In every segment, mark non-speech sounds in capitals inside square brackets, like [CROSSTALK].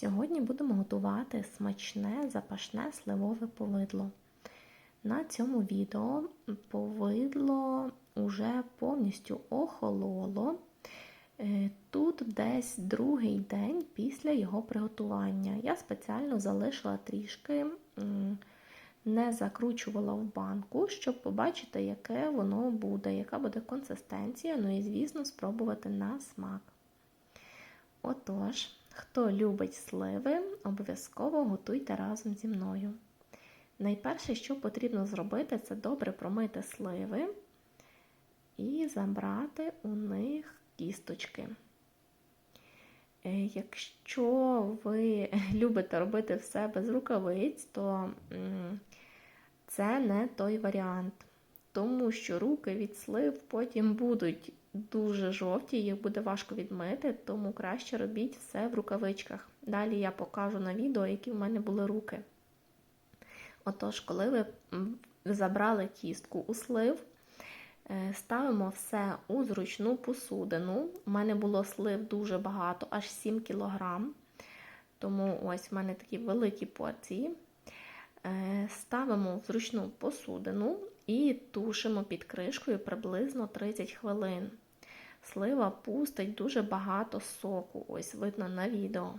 Сьогодні будемо готувати смачне запашне сливове повидло. На цьому відео повидло вже повністю охололо. Е, Тут десь другий день після його приготування. Я спеціально залишила трішки, не закручувала в банку, щоб побачити, яке воно буде, яка буде консистенція, ну і, звісно, спробувати на смак. Отож, хто любить сливи, обов'язково готуйте разом зі мною. Найперше, що потрібно зробити, це добре промити сливи і забрати у них кісточки. Е, якщо ви [LAUGHS] любите робити все без рукавиць, то це не той варіант, тому що руки від слив потім будуть дуже жовті, їх буде важко відмити, тому краще робіть все в рукавичках. Далі я покажу на відео, які в мене були руки. Отож, коли ви забрали кістку у слив, е, ставимо все у зручну посудину. У мене було слив дуже багато, аж 7 кг. Тому ось в мене такі великі порції. Е, ставимо в зручну посудину і тушимо під кришкою приблизно 30 хвилин. Слива пустить дуже багато соку, ось видно на відео.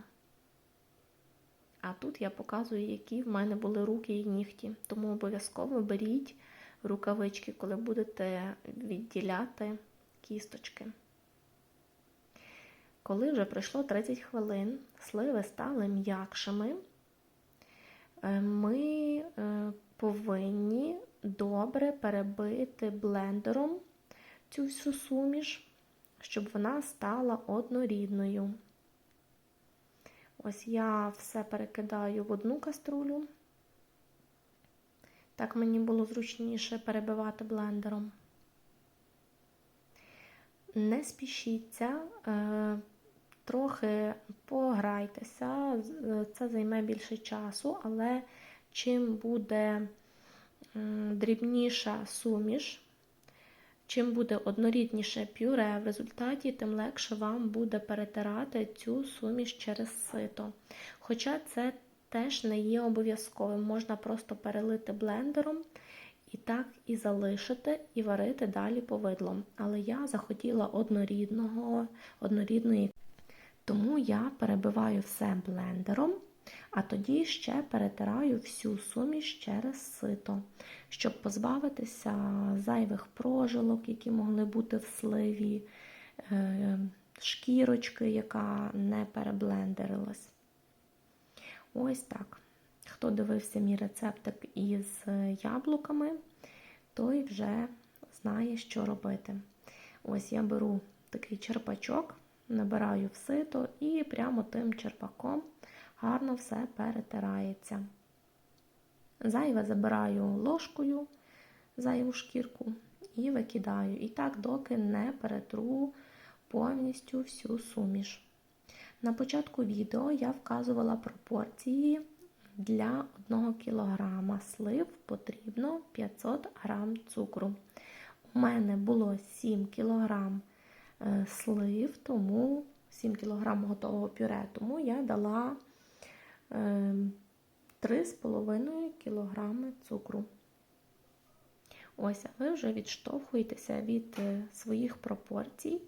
А тут я показую, які в мене були руки і нігті. Тому обов'язково беріть рукавички, коли будете відділяти кісточки. Коли вже пройшло 30 хвилин, сливи стали м'якшими, е, ми е, повинні добре перебити блендером цю всю суміш щоб вона стала однорідною. Ось я все перекидаю в одну каструлю. Так мені було зручніше перебивати блендером. Не спішіться, е, трохи пограйтеся, це займе більше часу, але чим буде дрібніша суміш, Чим буде однорідніше пюре в результаті, тим легше вам буде перетирати цю суміш через сито. Хоча це теж не є обов'язковим, можна просто перелити блендером і так і залишити, і варити далі повидлом. Але я захотіла однорідного, однорідної, тому я перебиваю все блендером а тоді ще перетираю всю суміш через сито, щоб позбавитися зайвих прожилок, які могли бути в сливі, е, шкірочки, яка не переблендерилась. Ось так. Хто дивився мій рецептик із яблуками, той вже знає, що робити. Ось я беру такий черпачок, набираю в сито і прямо тим черпаком гарно все перетирається. Зайве забираю ложкою, зайву шкірку і викидаю. І так, доки не перетру повністю всю суміш. На початку відео я вказувала пропорції для 1 кг слив потрібно 500 г цукру. У мене було 7 кг е, слив, тому 7 кг готового пюре, тому я дала 3,5 кг цукру. Ось, ви вже відштовхуєтеся від е, своїх пропорцій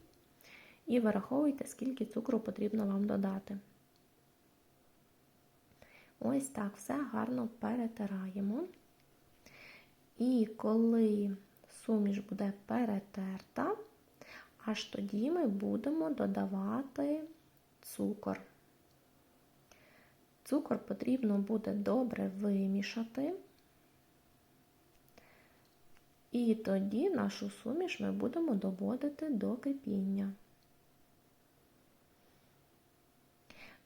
і вираховуєте, скільки цукру потрібно вам додати. Ось так все гарно перетираємо. І коли суміш буде перетерта, аж тоді ми будемо додавати цукор. Цукор потрібно буде добре вимішати, і тоді нашу суміш ми будемо доводити до кипіння.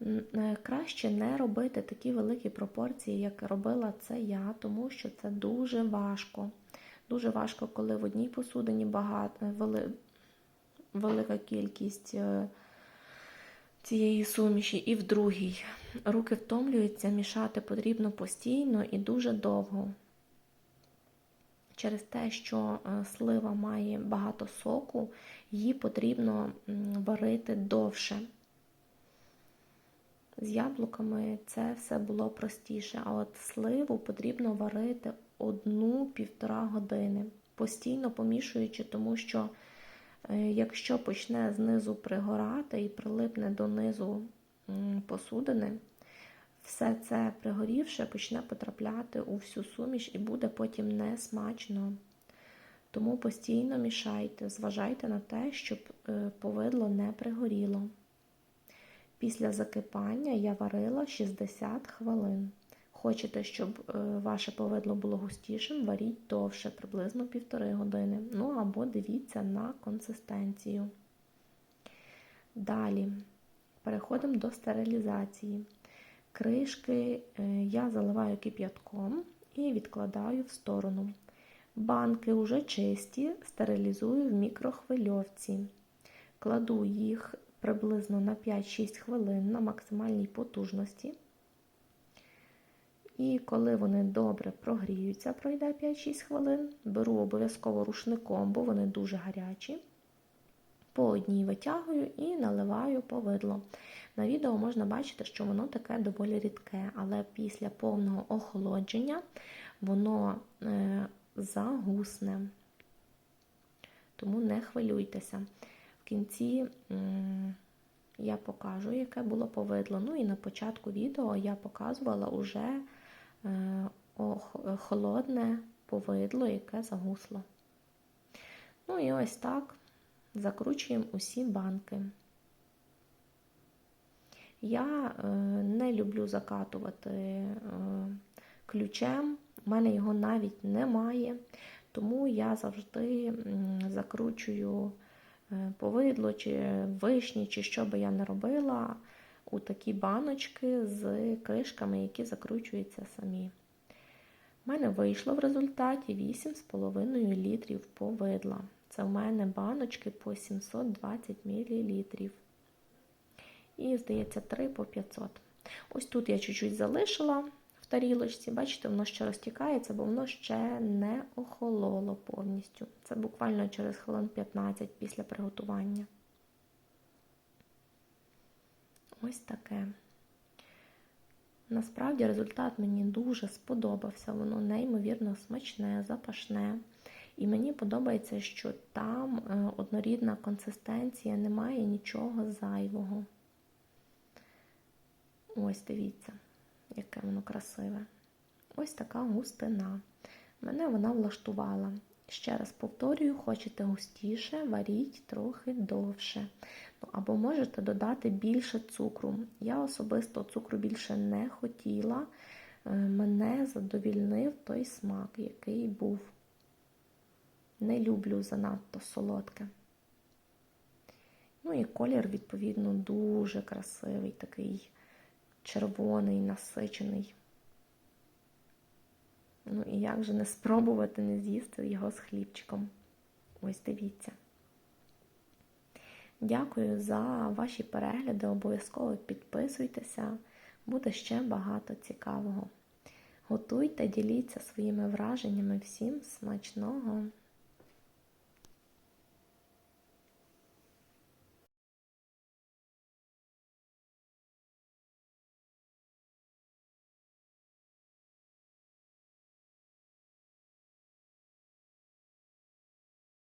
Е, краще не робити такі великі пропорції, як робила це я, тому що це дуже важко. Дуже важко, коли в одній посудині багато, вели, велика кількість е, цієї суміші, і в другій. Руки втомлюються, мішати потрібно постійно і дуже довго. Через те, що е, слива має багато соку, її потрібно варити довше. З яблуками це все було простіше, а от сливу потрібно варити одну-півтора години, постійно помішуючи, тому що е, якщо почне знизу пригорати і прилипне донизу посудини, все це пригорівше почне потрапляти у всю суміш і буде потім несмачно. Тому постійно мішайте, зважайте на те, щоб е, повидло не пригоріло. Після закипання я варила 60 хвилин. Хочете, щоб е, ваше повидло було густішим, варіть довше, приблизно півтори години. Ну або дивіться на консистенцію. Далі переходимо до стерилізації. Кришки е, я заливаю кип'ятком і відкладаю в сторону. Банки вже чисті, стерилізую в мікрохвильовці. Кладу їх приблизно на 5-6 хвилин на максимальній потужності. І коли вони добре прогріються, пройде 5-6 хвилин, беру обов'язково рушником, бо вони дуже гарячі. По одній витягую і наливаю повидло. На відео можна бачити, що воно таке доволі рідке, але після повного охолодження воно е, загусне. Тому не хвилюйтеся. В кінці я покажу, яке було повидло. Ну і на початку відео я показувала уже е, холодне повидло, яке загусло. Ну і ось так закручуємо усі банки. Я е, не люблю закатувати е, ключем, у мене його навіть немає, тому я завжди закручую повидло, чи вишні, чи що би я не робила, у такі баночки з кришками, які закручуються самі. У мене вийшло в результаті 8,5 літрів повидла. Це в мене баночки по 720 мл. І, здається, 3 по 500. Ось тут я чуть-чуть залишила в тарілочці. Бачите, воно ще розтікається, бо воно ще не охололо повністю. Це буквально через хвилин 15 після приготування. Ось таке. Насправді результат мені дуже сподобався, воно неймовірно смачне, запашне. І мені подобається, що там е, однорідна консистенція, немає нічого зайвого. Ось дивіться яке воно красиве. Ось така густина. Мене вона влаштувала. Ще раз повторюю, хочете густіше, варіть трохи довше. Ну, Або можете додати більше цукру. Я особисто цукру більше не хотіла. Е, мене задовільнив той смак, який був. Не люблю занадто солодке. Ну і колір, відповідно, дуже красивий такий червоний, насичений. Ну і як же не спробувати не з'їсти його з хлібчиком? Ось дивіться. Дякую за ваші перегляди. Обов'язково підписуйтеся, буде ще багато цікавого. Готуйте, діліться своїми враженнями. Всім смачного!